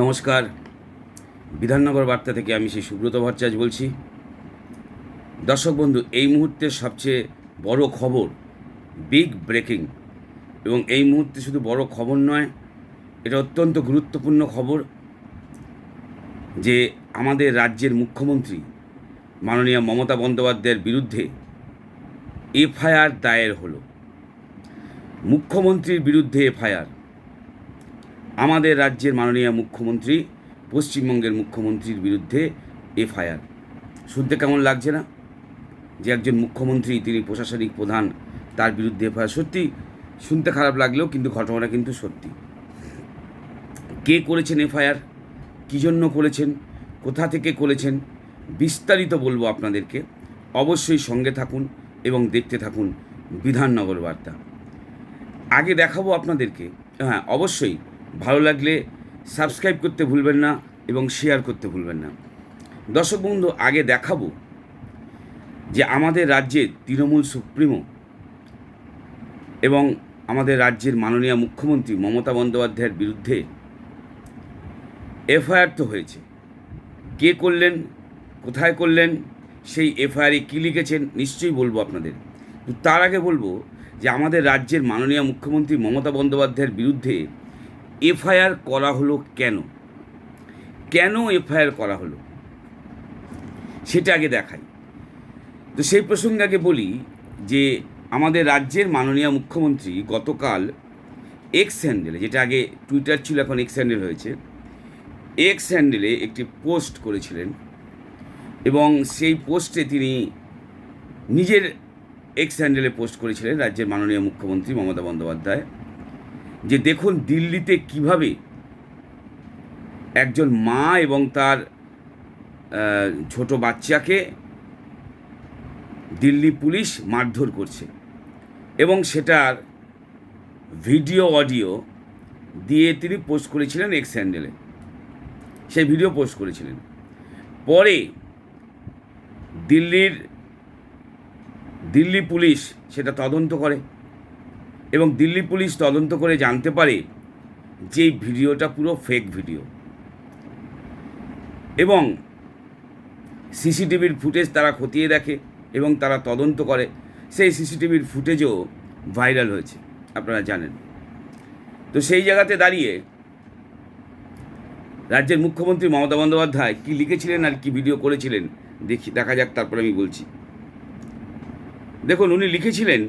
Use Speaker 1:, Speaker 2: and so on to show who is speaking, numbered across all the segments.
Speaker 1: নমস্কার। বিধাননগর বার্তা থেকে আমি সেই সুব্রত ভট্টাচার্য বলছি। দর্শক বন্ধু, এই মুহূর্তের সবচেয়ে বড় খবর বিগ ব্রেকিং এবং এই মুহূর্তে শুধু বড় খবর নয়, এটা অত্যন্ত গুরুত্বপূর্ণ খবর যে আমাদের রাজ্যের মুখ্যমন্ত্রী মাননীয় মমতা বন্দ্যোপাধ্যায়ের বিরুদ্ধে এফআইআর দায়ের হলো। মুখ্যমন্ত্রীর বিরুদ্ধে এফআইআর। আমাদের রাজ্যের মাননীয় মুখ্যমন্ত্রী, পশ্চিমবঙ্গের মুখ্যমন্ত্রীর বিরুদ্ধে এফআইআর। শুনতে কেমন লাগছে না? যে একজন মুখ্যমন্ত্রী, তিনি প্রশাসনিক প্রধান, তার বিরুদ্ধে এফআইআর। সত্যি, শুনতে খারাপ লাগলেও কিন্তু ঘটনাটা কিন্তু সত্যি। কে করেছেন এফআইআর? কী জন্য করেছেন? কোথা থেকে করেছেন? বিস্তারিত বলব আপনাদেরকে। অবশ্যই সঙ্গে থাকুন এবং দেখতে থাকুন বিধাননগর বার্তা। আগে দেখাবো আপনাদেরকে। হ্যাঁ অবশ্যই ভালো লাগলে সাবস্ক্রাইব করতে ভুলবেন না এবং শেয়ার করতে ভুলবেন না। দর্শক বন্ধু, আগে দেখাবো যে আমাদের রাজ্যের তৃণমূল সুপ্রিমো এবং আমাদের রাজ্যের মাননীয় মুখ্যমন্ত্রী মমতা বন্দ্যোপাধ্যায়ের বিরুদ্ধে এফআইআর তো হয়েছে। কে করলেন, কোথায় করলেন, সেই এফআইআরে কী লিখেছেন নিশ্চয়ই বলব আপনাদের। তার আগে বলব যে আমাদের রাজ্যের মাননীয় মুখ্যমন্ত্রী মমতা বন্দ্যোপাধ্যায়ের বিরুদ্ধে এফআইআর করা হলো কেন? কেন এফআইআর করা হলো? সেটা আগে দেখাই। তো সেই প্রসঙ্গে আগে বলি যে আমাদের রাজ্যের মাননীয় মুখ্যমন্ত্রী গতকাল এক্স হ্যান্ডেলে যেটা আগে টুইটার ছিল, এখন এক্স হ্যান্ডেল হয়েছে এক্স হ্যান্ডেলে একটি পোস্ট করেছিলেন এবং সেই পোস্টে তিনি নিজের এক্স হ্যান্ডেলে পোস্ট করেছিলেন রাজ্যের মাননীয় মুখ্যমন্ত্রী মমতা বন্দ্যোপাধ্যায়। যে দেখুন দিল্লিতে কীভাবে একজন মা এবং তার ছোট বাচ্চাকে দিল্লি পুলিশ মারধর করছে। এবং সেটার ভিডিও, অডিও দিয়ে তিনি পোস্ট করেছিলেন এক্স হ্যান্ডেলে সেই ভিডিও পোস্ট করেছিলেন। পরে দিল্লির, দিল্লি পুলিশ সেটা তদন্ত করে। এবং দিল্লি পুলিশ তদন্ত করে জানতে পারে যে ভিডিওটা পুরো ফেক ভিডিও এবং সিসিটিভির ফুটেজ তারা খতিয়ে দেখে এবং তারা তদন্ত করে। সেই সিসিটিভির ফুটেজও ভাইরাল হয়েছে, আপনারা জানেন। তো সেই জায়গাতে দাঁড়িয়ে রাজ্যের মুখ্যমন্ত্রী মমতা বন্দ্যোপাধ্যায় কী লিখেছিলেন আর কি ভিডিও করেছিলেন, দেখি, দেখা যাক, তারপরে আমি বলছি। দেখুন, উনি লিখেছিলেন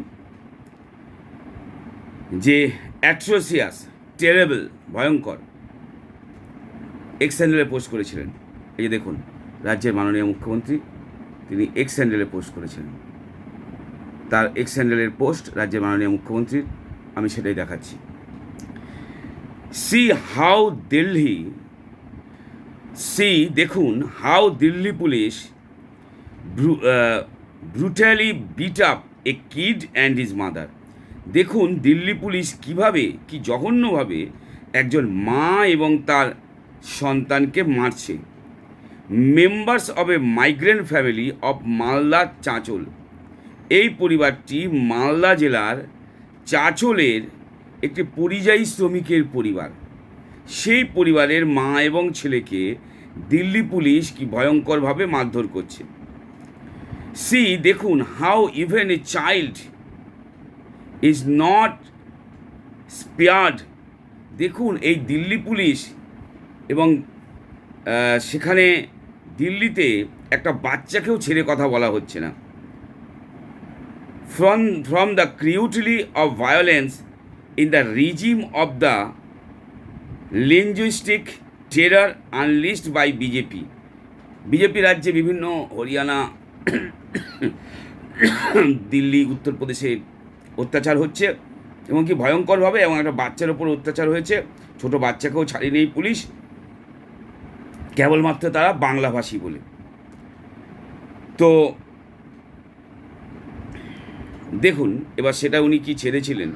Speaker 1: যে অ্যাট্রোসিয়াস টেরেবল ভয়ঙ্কর এক্স হ্যান্ডেলে পোস্ট করেছিলেন। এই যে দেখুন, রাজ্যের মাননীয় মুখ্যমন্ত্রী, তিনি এক্স হ্যান্ডেলে পোস্ট করেছিলেন তার এক্স হ্যান্ডেলের পোস্ট রাজ্যের মাননীয় মুখ্যমন্ত্রীর, আমি সেটাই দেখাচ্ছি। সি হাউ দিল্লি সি দেখুন how Delhi police brutally beat up a kid and his mother দেখুন দিল্লি পুলিশ কীভাবে, কি জঘন্যভাবে একজন মা এবং তার সন্তানকে মারছে। Members of a migrant family of Malda Chanchal. এই পরিবারটি মালদা জেলার চাঁচলের একটি পরিযায়ী শ্রমিকের পরিবার। সেই পরিবারের মা এবং ছেলেকে দিল্লি পুলিশ কি ভয়ঙ্করভাবে মারধর করছে। সি দেখুন how even a child is not spared দেখুন, এই দিল্লি পুলিশ এবং সেখানে দিল্লিতে একটা বাচ্চাকেও ছেড়ে কথা বলা হচ্ছে না। From from the cruelty of violence in the regime of the linguistic terror unleashed by BJP BJP রাজ্যে বিভিন্ন হরিয়ানা, দিল্লি, উত্তরপ্রদেশে অত্যাচার হচ্ছে এবং কি ভয়ঙ্করভাবে এবং একটা বাচ্চার ওপর অত্যাচার হয়েছে। ছোট বাচ্চাকেও ছাড়িয়ে নেই পুলিশ। কেবলমাত্র তারা বাংলাভাষী বলে। তো দেখুন, এবার সেটা উনি কি ছেড়েছিলেন?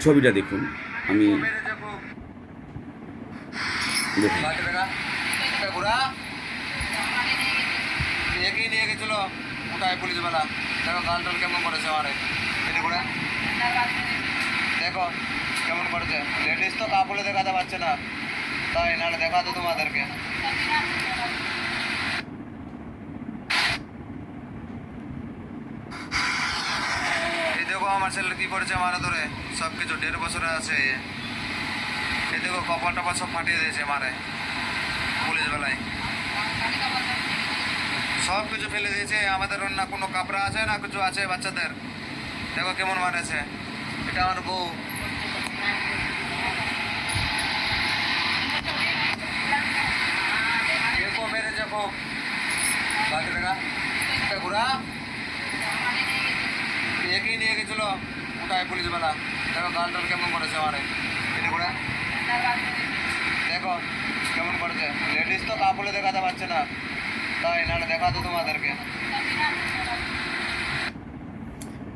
Speaker 1: ছবিটা দেখুন। আমি দেখুন।
Speaker 2: নিয়ে গেছিল কেমন করেছে এটা ঘোরা দেখো কেমন করেছে। লেডিস তো কাপড়ে দেখাতে পারছে না। তাই নাহলে দেখাতো তোমাদেরকে। এই দেখো আমার ছেলে কি করেছে মারা ধরে। সব কিছু দেড় বছরে আছে। এই দেখো কপাল টপাল সব ফাটিয়ে দিয়েছে মারে। পুলিশ বেলায়। সব কিছু ফেলে দিয়েছে। আমাদের না কোনো কাপড়া আছে না কিছু আছে বাচ্চাদের? দেখো কেমন মারেছে এটা আমার বউ। দেখো মেরেছে খুব বাকি দেখা এটা ঘোরা একই নিয়ে গেছিল? ওটাই পুলিশ বেলা। দেখো টাল কেমন করেছে আমারে। এটা ঘোরা দেখো, কেমন করেছে। লেডিস তো কাপড়ে দেখাতে পারছে না। তাই নাহলে দেখাতো তোমাদেরকে।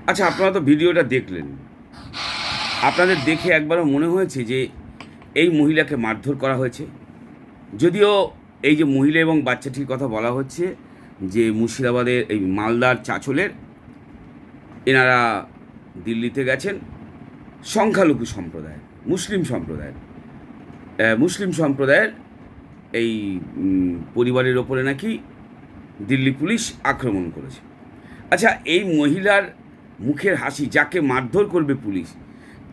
Speaker 1: আচ্ছা আপনারা তো ভিডিওটা দেখলেন। আপনাদের দেখে একবারও মনে হয়েছে যে এই মহিলাকে মারধর করা হয়েছে? যদিও এই যে মহিলা এবং বাচ্চাটির কথা বলা হচ্ছে যে মুর্শিদাবাদের এই মালদার চাঁচলের এনারা দিল্লিতে গেছেন সংখ্যালঘু সম্প্রদায় মুসলিম সম্প্রদায় আহ, মুসলিম সম্প্রদায়ের এই পরিবারের ওপরে নাকি দিল্লি পুলিশ আক্রমণ করেছে। আচ্ছা এই মহিলার মুখের হাসি যাকে মারধর করবে পুলিশ,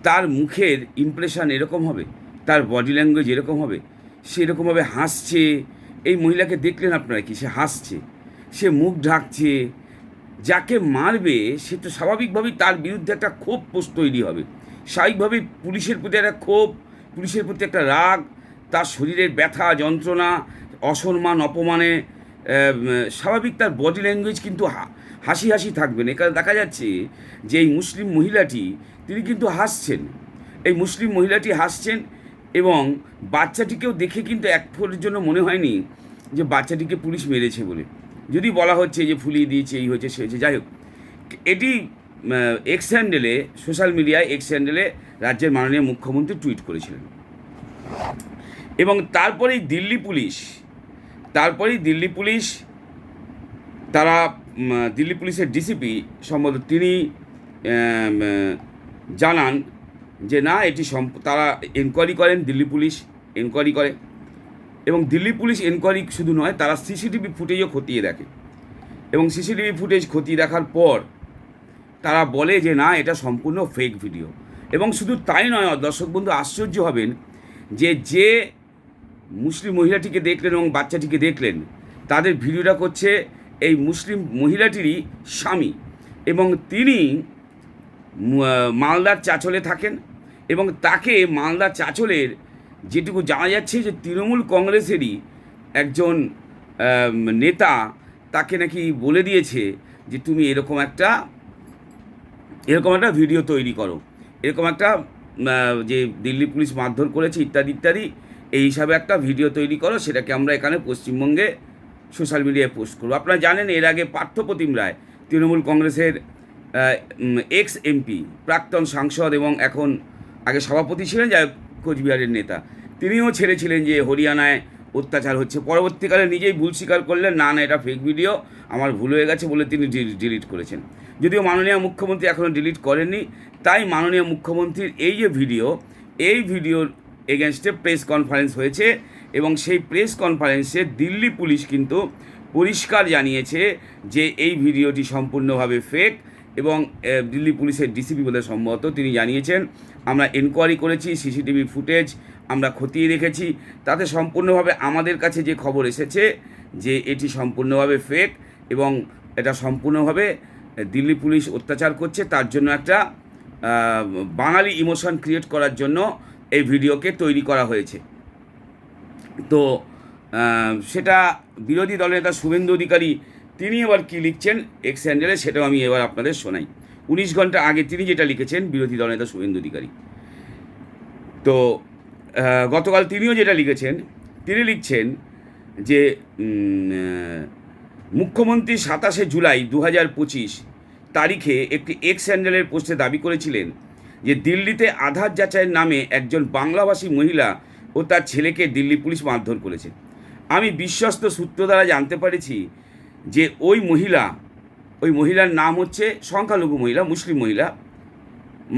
Speaker 1: তার মুখের ইমপ্রেশন এরকম হবে, তার বডি ল্যাঙ্গুয়েজ এরকম হবে, সে এরকমভাবে হাসছে। এই মহিলাকে দেখলেন আপনারা কি? সে হাসছে, সে মুখ ঢাকছে, যাকে মারবে সে তো স্বাভাবিকভাবেই তার বিরুদ্ধে একটা ক্ষোভ পোস্ট তৈরি হবে। স্বাভাবিকভাবেই পুলিশের প্রতি একটা ক্ষোভ, পুলিশের প্রতি একটা রাগ, তার শরীরের ব্যথা, যন্ত্রণা, অসম্মান, অপমানে স্বাভাবিক তার বডি ল্যাঙ্গুয়েজ কিন্তু হা- হাসি হাসি থাকবেন। এখানে দেখা যাচ্ছে যে এই মুসলিম মহিলাটি, তিনি কিন্তু হাসছেন। এই মুসলিম মহিলাটি হাসছেন এবং বাচ্চাটিকেও দেখে কিন্তু এক ফোরের জন্য মনে হয়নি যে বাচ্চাটিকে পুলিশ মেরেছে বলে। যদি বলা হচ্ছে যে ফুলিয়ে দিয়েছে, এই হয়েছে, সে হয়েছে, যাই হোক। এটি এক্স হ্যান্ডেলে সোশ্যাল মিডিয়ায় এক্স হ্যান্ডেলে রাজ্যের মাননীয় মুখ্যমন্ত্রী টুইট করেছিলেন। এবং তারপরেই দিল্লি পুলিশ, তারপরেই দিল্লি পুলিশ, তারা দিল্লি পুলিশের ডিসিপি সম্ভবত তিনি জানান যে না, এটি তারা এনকোয়ারি করেন, দিল্লি পুলিশ এনকোয়ারি করে। এবং দিল্লি পুলিশ এনকোয়ারি শুধু নয়, তারা সিসিটিভি ফুটেজও খতিয়ে দেখে। এবং সিসিটিভি ফুটেজ খতিয়ে দেখার পর তারা বলে যে না, এটা সম্পূর্ণ ফেক ভিডিও এবং শুধু তাই নয়, দর্শক বন্ধু, আশ্চর্য হবেন যে যে মুসলিম মহিলাটিকে দেখলেন এবং বাচ্চাটিকে দেখলেন, তাদের ভিডিওটা করছে এই মুসলিম মহিলাটিরই স্বামী এবং তিনি মালদার চাচলে থাকেন এবং তাকে মালদার চাচলের যেটুকু জানা যাচ্ছে যে তৃণমূল কংগ্রেসেরই একজন নেতা তাকে নাকি বলে দিয়েছে যে তুমি এরকম একটা এরকম একটা ভিডিও তৈরি করো। এরকম একটা যে দিল্লি পুলিশ মারধর করেছে ইত্যাদি ইত্যাদি, এই হিসাবে একটা ভিডিও তৈরি করো। সেটাকে আমরা এখানে পশ্চিমবঙ্গে সোশ্যাল মিডিয়ায় পোস্ট করব। আপনারা জানেন, এর আগে পার্থপ্রতিম রায় তৃণমূল কংগ্রেসের এক্স এমপি প্রাক্তন সাংসদ এবং এখন আগে সভাপতি ছিলেন যা কোচবিহারের নেতা। তিনিও ছেড়েছিলেন যে হরিয়ানায় অত্যাচার হচ্ছে। পরবর্তীকালে নিজেই ভুল স্বীকার করলেন, না না, এটা ফেক ভিডিও আমার ভুল হয়ে গেছে বলে তিনি ডিলিট করেছেন। যদিও মাননীয় মুখ্যমন্ত্রী এখনও ডিলিট করেননি, তাই মাননীয় মুখ্যমন্ত্রীর এই যে ভিডিও এই ভিডিওর এগেনস্টে প্রেস কনফারেন্স হয়েছে। এবং সেই প্রেস কনফারেন্সে দিল্লি পুলিশ কিন্তু পরিষ্কার জানিয়েছে যে এই ভিডিওটি সম্পূর্ণভাবে ফেক এবং দিল্লি পুলিশের ডিসিপি বলে সম্ভবত তিনি জানিয়েছেন, আমরা এনকোয়ারি করেছি সিসিটিভি ফুটেজ আমরা খতিয়ে রেখেছি তাতে সম্পূর্ণভাবে আমাদের কাছে যে খবর এসেছে যে এটি সম্পূর্ণভাবে ফেক এবং এটা সম্পূর্ণভাবে দিল্লি পুলিশ অত্যাচার করছে, তার জন্য একটা বাঙালি ইমোশন ক্রিয়েট করার জন্য এই ভিডিওকে তৈরি করা হয়েছে। তো সেটা বিরোধী দলের নেতা শুভেন্দু অধিকারী, তিনি এবার কী লিখছেন? এক্স হ্যান্ডেলে সেটাও আমি এবার আপনাদের শোনাই। উনিশ ঘণ্টা আগে তিনি যেটা লিখেছেন বিরোধী দল নেতা শুভেন্দু অধিকারী। তো গতকাল তিনিও যেটা লিখেছেন, তিনি লিখছেন যে মুখ্যমন্ত্রী সাতাশে জুলাই দু হাজার পঁচিশ তারিখে একটি এক্স হ্যান্ডেলের পোস্টে দাবি করেছিলেন যে, দিল্লিতে আধার যাচাইয়ের নামে একজন বাংলাভাষী মহিলা ও তার ছেলেকে দিল্লি পুলিশ মারধর করেছে। আমি বিশ্বস্ত সূত্র দ্বারা জানতে পেরেছি যে ওই মহিলা, ওই মহিলার নাম হচ্ছে সংখ্যালঘু মহিলা, মুসলিম মহিলা,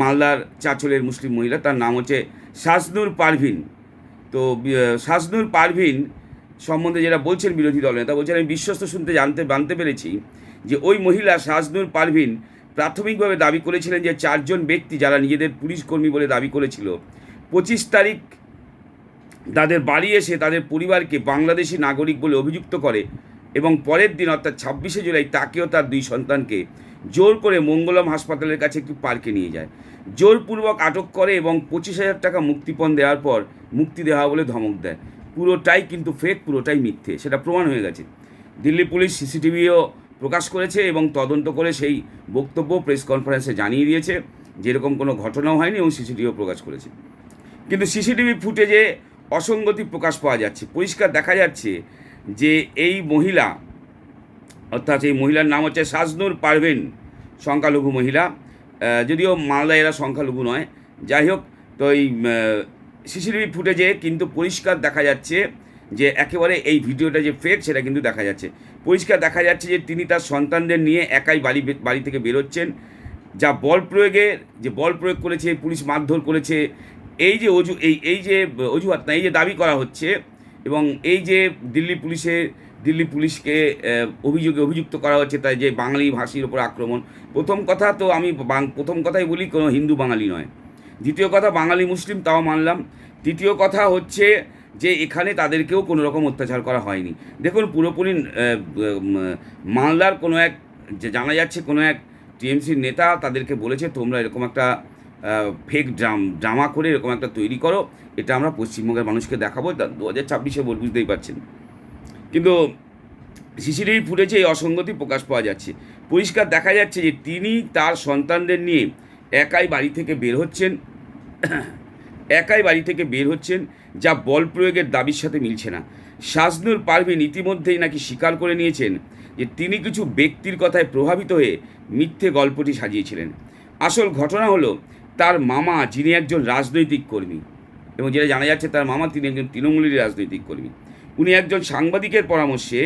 Speaker 1: মালদার চাচলের মুসলিম মহিলা, তার নাম হচ্ছে শাসনুর পারভিন। তো শাসনুর পারভিন সম্বন্ধে যেটা বলছেন বিরোধী দল নেতা, বলছেন আমি বিশ্বস্ত শুনতে জানতে জানতে পেরেছি যে ওই মহিলা শাসনুর পারভিন প্রাথমিকভাবে দাবি করেছিলেন যে চারজন ব্যক্তি যারা নিজেদের পুলিশ কর্মী বলে দাবি করেছিল, পঁচিশ তারিখ তাদের বাড়ি এসে তাদের পরিবারকে বাংলাদেশি নাগরিক বলে অভিযুক্ত করে এবং পরের দিন অর্থাৎ ছাব্বিশে জুলাই তাকেও তার দুই সন্তানকে জোর করে মঙ্গলম হাসপাতালের কাছে একটি পার্কে নিয়ে যায়। জোরপূর্বক আটক করে এবং পঁচিশ হাজার টাকা মুক্তিপণ দেওয়ার পর মুক্তি দেওয়া বলে ধমক দেয়। পুরোটাই কিন্তু ফেক পুরোটাই মিথ্যে, সেটা প্রমাণ হয়ে গেছে। দিল্লি পুলিশ সিসিটিভিও প্রকাশ করেছে এবং তদন্ত করে সেই বক্তব্য প্রেস কনফারেন্সে জানিয়ে দিয়েছে। যেরকম কোনো ঘটনাও হয়নি এবং সিসিটিভিও প্রকাশ করেছে। কিন্তু সিসিটিভি ফুটেজে অসঙ্গতি প্রকাশ পাওয়া যাচ্ছে। পরিষ্কার দেখা যাচ্ছে যে এই মহিলা, অর্থাৎ এই মহিলার নাম হচ্ছে সাজনুর পারভেন সংখ্যালঘু মহিলা যদিও মালদা এরা সংখ্যালঘু নয়। যাই হোক, তো এই সিসিটিভি ফুটেজে কিন্তু পরিষ্কার দেখা যাচ্ছে যে একেবারে এই ভিডিওটা যে ফেক সেটা কিন্তু দেখা যাচ্ছে। পরিষ্কার দেখা যাচ্ছে যে তিনি তার সন্তানদের নিয়ে একাই বাড়ি বাড়ি থেকে বেরোচ্ছেন। যা বল প্রয়োগের, যে বল প্রয়োগ করেছে, পুলিশ মারধর করেছে এই যে অজু, এই এই যে অজুহাত না, এই যে দাবি করা হচ্ছে এবং এই যে দিল্লি পুলিশের দিল্লি পুলিশকে অভিযোগে অভিযুক্ত করা হচ্ছে তাই যে বাঙালি ভাষীর ওপর আক্রমণ। প্রথম কথা তো আমি প্রথম কথাই বলি কোনো হিন্দু বাঙালি নয়। দ্বিতীয় কথা, বাঙালি মুসলিম তাও মানলাম। তৃতীয় কথা হচ্ছে যে এখানে তাদেরকেও কোনো রকম অত্যাচার করা হয়নি। দেখুন, পুরোপুরি মালদার কোনো এক, জানা যাচ্ছে কোনো এক টিএমসির নেতা তাদেরকে বলেছে, তোমরা এরকম একটা ফেক ড্রাম ড্রামা করে এরকম একটা তৈরি করো, এটা আমরা পশ্চিমবঙ্গের মানুষকে দেখাবো। দু হাজার ছাব্বিশে বল বুঝতেই পারছেন। কিন্তু সিসিটিভি ফুটেজে এই অসঙ্গতি প্রকাশ পাওয়া যাচ্ছে। পরিষ্কার দেখা যাচ্ছে যে তিনি তার সন্তানদের নিয়ে একাই বাড়ি থেকে বের হচ্ছেন। একাই বাড়ি থেকে বের হচ্ছেন, যা বল প্রয়োগের দাবির সাথে মিলছে না। শাজনুর পারভিন ইতিমধ্যেই নাকি স্বীকার করে নিয়েছেন যে তিনি কিছু ব্যক্তির কথায় প্রভাবিত হয়ে মিথ্যে গল্পটি সাজিয়েছিলেন। আসল ঘটনা হলো তার মামা যিনি একজন রাজনৈতিক কর্মী এবং যেটা জানা যাচ্ছে তার মামা তিনি একজন তৃণমূলের রাজনৈতিক কর্মী, উনি একজন সাংবাদিকের পরামর্শে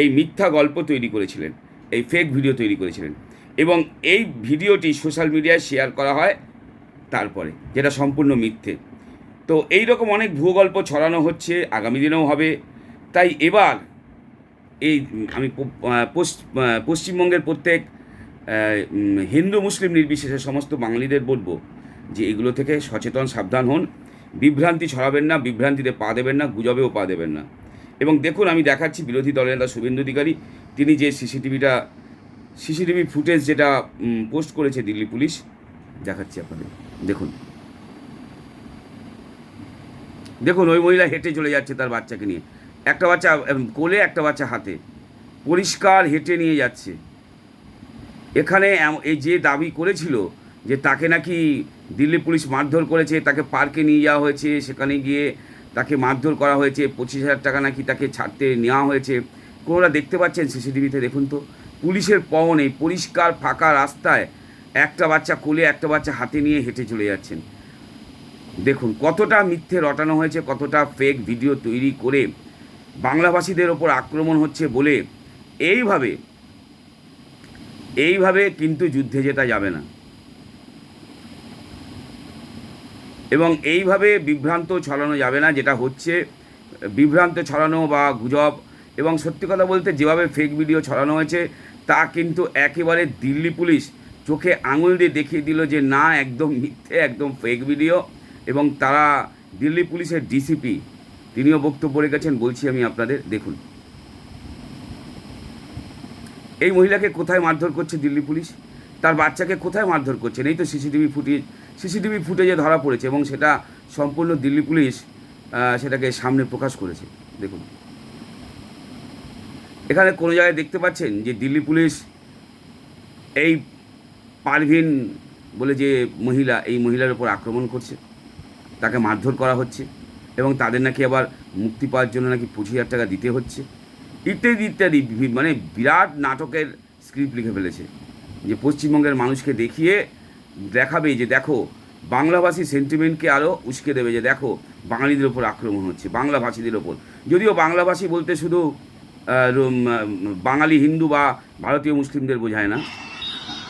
Speaker 1: এই মিথ্যা গল্প তৈরি করেছিলেন, এই ফেক ভিডিও তৈরি করেছিলেন এবং এই ভিডিওটি সোশ্যাল মিডিয়ায় শেয়ার করা হয় তারপরে, যেটা সম্পূর্ণ মিথ্যে। তো এই রকম অনেক ভুয়ো গল্প ছড়ানো হচ্ছে, আগামী দিনেও হবে। তাই এবার এই, আমি পশ্চিমবঙ্গের প্রত্যেক হিন্দু মুসলিম নির্বিশেষে সমস্ত বাঙালিদের বলব যে এগুলো থেকে সচেতন, সাবধান হন। বিভ্রান্তি ছড়াবেন না, বিভ্রান্তিতে পা দেবেন না, গুজবেও পা দেবেন না। এবং দেখুন, আমি দেখাচ্ছি বিরোধী দলের নেতা শুভেন্দু অধিকারী। তিনি যে সিসিটিভিটা, সিসিটিভি ফুটেজ যেটা পোস্ট করেছে দিল্লি পুলিশ, দেখাচ্ছি আপনাদের। দেখুন। দেখুন, ওই মহিলা হেঁটে চলে যাচ্ছে তার বাচ্চাকে নিয়ে। একটা বাচ্চা কোলে, একটা বাচ্চা হাতে। পরিষ্কার হেঁটে নিয়ে যাচ্ছে। এখানে এই যে দাবি করেছিল যে তাকে নাকি দিল্লি পুলিশ মারধর করেছে, তাকে পার্কে নিয়ে যাওয়া হয়েছে, সেখানে গিয়ে তাকে মারধর করা হয়েছে, পঁচিশ হাজার টাকা নাকি তাকে ছাড়তে নেওয়া হয়েছে। কোনোরা দেখতে পাচ্ছেন সিসিটিভিতে? দেখুন তো, পুলিশের পাও নেই পরিষ্কার ফাঁকা রাস্তায় একটা বাচ্চা কোলে একটা বাচ্চা হাতে নিয়ে হেঁটে চলে যাচ্ছেন। দেখুন, কতটা মিথ্যে রটানো হয়েছে, কতটা ফেক ভিডিও তৈরি করে বাংলাভাষীদের ওপর আক্রমণ হচ্ছে বলে এইভাবে এইভাবে কিন্তু যুদ্ধে জেতা যাবে না। এবং এইভাবে বিভ্রান্ত ছড়ানো যাবে না, যেটা হচ্ছে বিভ্রান্ত ছড়ানো বা গুজব। এবং সত্যি কথা বলতে যেভাবে ফেক ভিডিও ছড়ানো হয়েছে, তা কিন্তু একেবারে দিল্লি পুলিশ চোখে আঙুল দিয়ে দেখিয়ে দিল যে না, একদম মিথ্যে, একদম ফেক ভিডিও এবং তারা দিল্লি পুলিশের ডিসিপি তিনিও বক্তব্য রেখেছেন, বলছি আমি আপনাদের, দেখুন। এই মহিলাকে কোথায় মারধর করছে দিল্লি পুলিশ? তার বাচ্চাকে কোথায় মারধর করছেন এই তো সিসিটিভি ফুটেজ, সিসিটিভি ফুটেজে ধরা পড়েছে এবং সেটা সম্পূর্ণ দিল্লি পুলিশ সেটাকে সামনে প্রকাশ করেছে। দেখুন। এখানে কোনো জায়গায় দেখতে পাচ্ছেন যে দিল্লি পুলিশ এই পারভিন বলে যে মহিলা, এই মহিলার উপর আক্রমণ করছে, তাকে মারধর করা হচ্ছে এবং তাদের নাকি আবার মুক্তি পাওয়ার জন্য নাকি পঁচিশ হাজার টাকা দিতে হচ্ছে। ইত্যাদি ইত্যাদি মানে বিরাট নাটকের স্ক্রিপ্ট লিখে ফেলেছে। যে পশ্চিমবঙ্গের মানুষকে দেখিয়ে দেখাবে যে দেখো, বাংলাভাষী সেন্টিমেন্টকে আরও উস্কে দেবে যে দেখো, বাঙালিদের ওপর আক্রমণ হচ্ছে, বাংলাভাষীদের ওপর। যদিও বাংলাভাষী বলতে শুধু বাঙালি হিন্দু বা ভারতীয় মুসলিমদের বোঝায় না।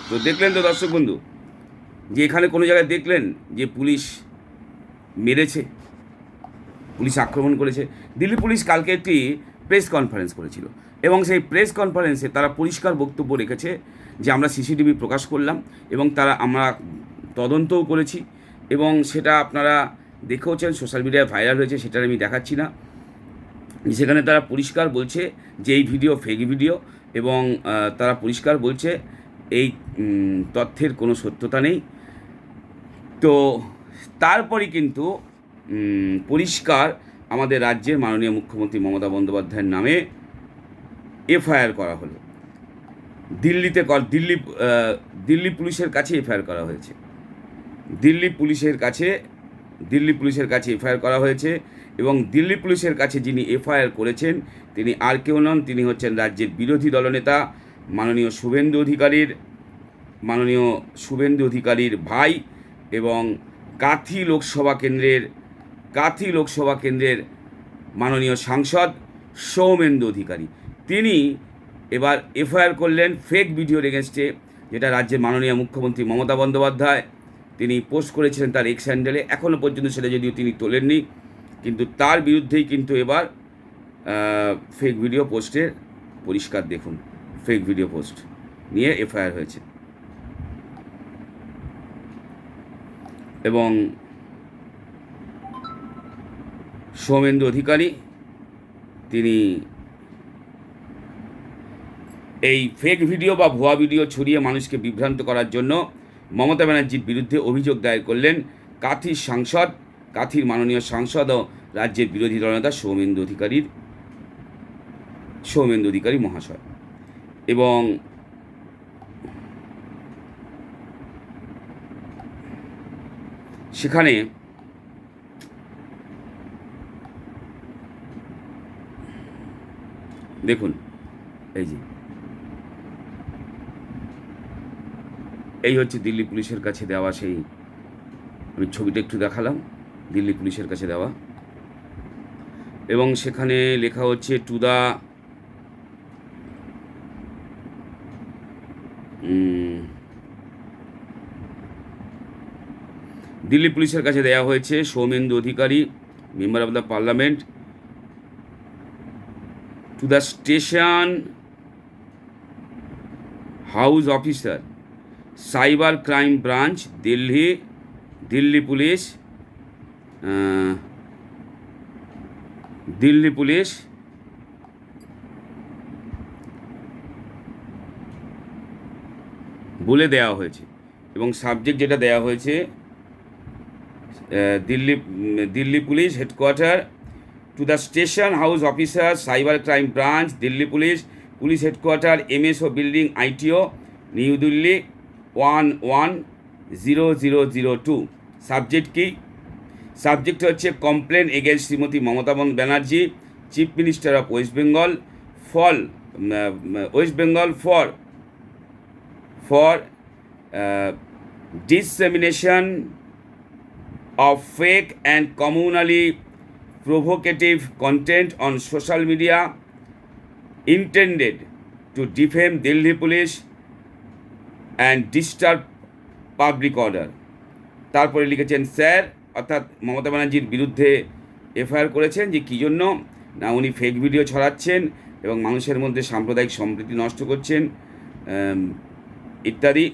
Speaker 1: তো দেখলেন তো দর্শক বন্ধু, যে এখানে কোনো জায়গায় দেখলেন যে পুলিশ মেরেছে, পুলিশ আক্রমণ করেছে। দিল্লি পুলিশ কালকে একটি প্রেস কনফারেন্স করেছিল। এবং সেই প্রেস কনফারেন্সে তারা পরিষ্কার বক্তব্য রেখেছে যে, আমরা সিসিটিভি প্রকাশ করলাম এবং তারা আমরা তদন্তও করেছি এবং সেটা আপনারা দেখেওছেন সোশ্যাল মিডিয়ায় ভাইরাল হয়েছে সেটা আমি দেখাচ্ছি না। সেখানে তারা পরিষ্কার বলছে যে, এই ভিডিও ফেক ভিডিও এবং তারা পরিষ্কার বলছে এই তথ্যের কোনো সত্যতা নেই। তো তারপরই কিন্তু পরিষ্কার আমাদের রাজ্যের মাননীয় মুখ্যমন্ত্রী মমতা বন্দ্যোপাধ্যায়ের নামে এফআইআর করা হলো। দিল্লিতে দিল্লি দিল্লি পুলিশের কাছে এফআইআর করা হয়েছে। দিল্লি পুলিশের কাছে, দিল্লি পুলিশের কাছে এফআইআর করা হয়েছে এবং দিল্লি পুলিশের কাছে যিনি এফআইআর করেছেন, তিনি আর কেউ নন, তিনি হচ্ছেন রাজ্যের বিরোধী দলনেতা, মাননীয় শুভেন্দু অধিকারীর, মাননীয় শুভেন্দু অধিকারীর ভাই এবং কাথি লোকসভা কেন্দ্রের কাথি লোকসভা কেন্দ্রের মাননীয় সাংসদ সৌমেন্দু অধিকারী। তিনি এবার এফআইআর করলেন ফেক ভিডিওর এগেনস্টে যেটা রাজ্যের মাননীয় মুখ্যমন্ত্রী মমতা বন্দ্যোপাধ্যায়। তিনি পোস্ট করেছিলেন তার এক্স হ্যান্ডেলে এখনও পর্যন্ত সেটা যদিও তিনি তোলেননি। কিন্তু তার বিরুদ্ধেই কিন্তু এবার ফেক ভিডিও পোস্টের পরিষ্কার দেখুন। ফেক ভিডিও পোস্ট নিয়ে এফআইআর হয়েছে। এবং সৌমেন্দু অধিকারী, তিনি এই ফেক ভিডিও বা ভুয়া ভিডিও ছড়িয়ে মানুষকে বিভ্রান্ত করার জন্য মমতা ব্যানার্জির বিরুদ্ধে অভিযোগ দায়ের করলেন কাথির সাংসদ, কাথির মাননীয় সাংসদ ও রাজ্যের বিরোধী দলনেতা সৌমেন্দু অধিকারীর, সৌমেন্দু অধিকারী মহাশয়। এবং সেখানে দেখুন, এই যে। এই হচ্ছে দিল্লি পুলিশের কাছে দেওয়া সেই, আমি ছবিটা একটু দেখালাম, দিল্লি পুলিশের কাছে দেওয়া। এবং সেখানে লেখা হচ্ছে টু দা দিল্লি পুলিশের কাছে দেওয়া হয়েছে Soumendu Adhikari, member of the parliament to the station house officer cyber crime branch Delhi Delhi police Delhi police বলে দেওয়া হয়েছে। এবং সাবজেক্ট যেটা দেওয়া হয়েছে Delhi Delhi police headquarter to the station house officer cyber crime branch Delhi police police headquarter MSO building ITO new Delhi one one zero zero zero two subject কি subject হচ্ছে complaint against Shrimati Mamata Banerjee chief minister of West Bengal fall West Bengal for for dissemination of fake and communally provocative content on social media intended to defame Delhi police and disturb public order. তারপরে লিখেছেন, sir, অর্থাৎ মমতা ব্যানার্জির বিরুদ্ধে FIR করেছেন যে কী জন্য? না, উনি ফেক ভিডিও ছড়াচ্ছেন এবং মানুষের মধ্যে সাম্প্রদায়িক সম্প্রীতি নষ্ট করছেন ইত্যাদি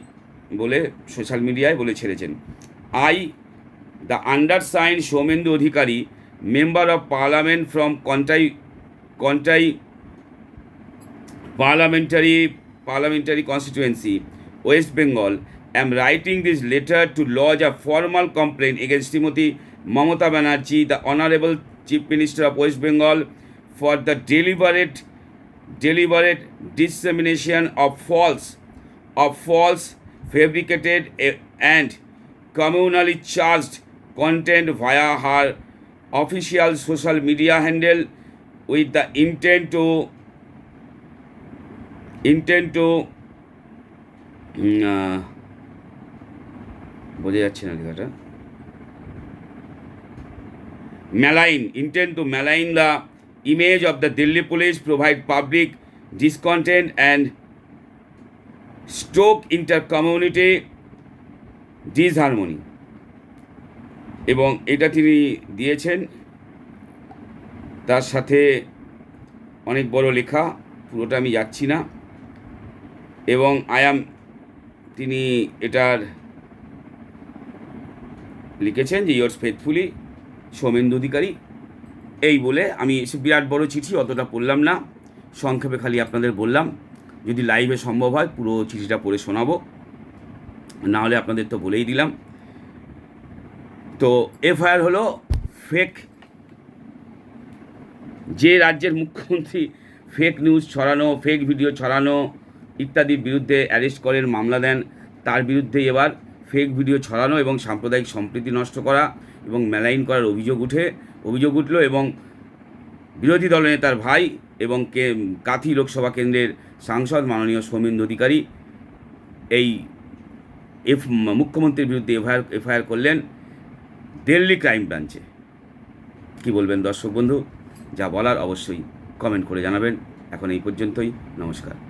Speaker 1: বলে সোশ্যাল মিডিয়ায় বলে ছেড়েছেন। I the under sign Soumendu Adhikari member of parliament from Contai Contai parliamentary constituency west bengal am writing this letter to lodge a formal complaint against Timothy mamata banerjee the honorable chief minister of west bengal for the deliberate deliberate dissemination of false of false fabricated eh, and communally charged content via her official social media handle with the intent to intent to বোঝা যাচ্ছে না লেখাটা। Malign intent to malign the image of the Delhi police provide public discontent and stoke inter community disharmony এবং এটা তিনি দিয়েছেন। তার সাথে অনেক বড় লেখা, পুরোটা আমি যাচ্ছি না। এবং আয়াম তিনি এটার লিখেছেন যে, ইয়োর্স ফেথফুলি, সৌমেন্দু অধিকারী। এই বলে আমি বিরাট বড় চিঠি, অতটা পড়লাম না। সংক্ষেপে খালি আপনাদের বললাম, যদি লাইভে সম্ভব হয়, পুরো চিঠিটা পড়ে শোনাবো। না হলে আপনাদের তো বলেই দিলাম। তো এফআইআর হলো ফেক যে রাজ্যের মুখ্যমন্ত্রী ফেক নিউজ ছড়ানো ফেক ভিডিও ছড়ানো ইত্যাদির বিরুদ্ধে অ্যারেস্ট করেন মামলা দেন, তার বিরুদ্ধে এবার ফেক ভিডিও ছড়ানো এবং সাম্প্রদায়িক সম্প্রীতি নষ্ট করা এবং মেলাইন করার অভিযোগ উঠে, অভিযোগ উঠল এবং বিরোধী দলনেতার ভাই এবং কে, কাথি লোকসভা কেন্দ্রের সাংসদ মাননীয় সৌমেন্দু অধিকারী এই এফ, মুখ্যমন্ত্রীর বিরুদ্ধে এফআইআর এফআইআর করলেন। দিল্লি ক্রাইম ব্রাঞ্চে কি বলবেন দর্শক বন্ধু? যা বলার অবশ্যই কমেন্ট করে জানাবেন। এখন এই পর্যন্তই। নমস্কার।